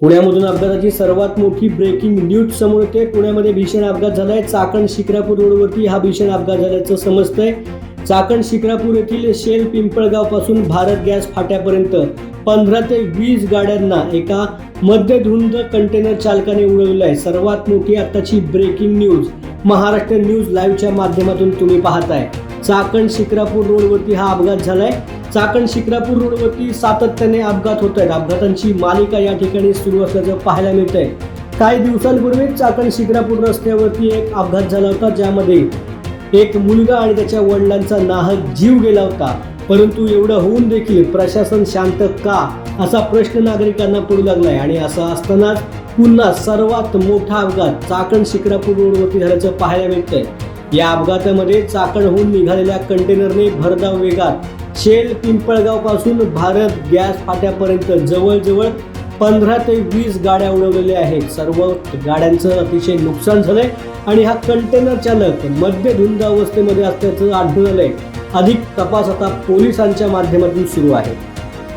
पुण्यामधून अपघाताची सर्वात मोठी ब्रेकिंग न्यूज समोर येते. पुण्यामध्ये भीषण अपघात झालाय. चाकण शिक्रापूर रोडवरती हा भीषण अपघात झाल्याचं समजतंय. चाकण शिक्रापूर येथील शेल पिंपळगावपासून भारत गॅस फाट्यापर्यंत पंधरा ते वीस गाड्यांना एका मध्यधुंद कंटेनर चालकाने उडवलं आहे सर्वात मोठी आत्ताची ब्रेकिंग न्यूज महाराष्ट्र न्यूज लाईव्हच्या माध्यमातून तुम्ही पाहताय. चाकण शिक्रापूर रोडवरती हा अपघात झालाय. चाकण शिक्रापूर रोडवरती सातत्याने अपघात होत आहेत. अपघातांची मालिका या ठिकाणी सुरू असल्याचं पाहायला मिळत आहे काही दिवसांपूर्वी चाकण शिक्रापूर रस्त्यावरती एक अपघात झाला होता ज्यामध्ये एक मुलगा आणि त्याच्या वडिलांचा नाहक जीव गेला होता. परंतु एवढं होऊन देखील प्रशासन शांत का असा प्रश्न नागरिकांना पडू लागलाय. आणि असं असतानाच पुन्हा सर्वात मोठा अपघात चाकण शिक्रापूर रोडवरती झाल्याचं पाहायला मिळतंय. या अपघातामध्ये चाकणहून निघालेल्या कंटेनरने भरधाव वेगात शेल पिंपळगावपासून भारत गॅस फाट्यापर्यंत जवळजवळ पंधरा ते वीस गाड्या उडवलेल्या आहेत. सर्व गाड्यांचं अतिशय नुकसान झालंय आणि हा कंटेनर चालक मध्यधुंद अवस्थेमध्ये असल्याचं आढळून आलंय अधिक तपास आता पोलिसांच्या माध्यमातून सुरू आहे.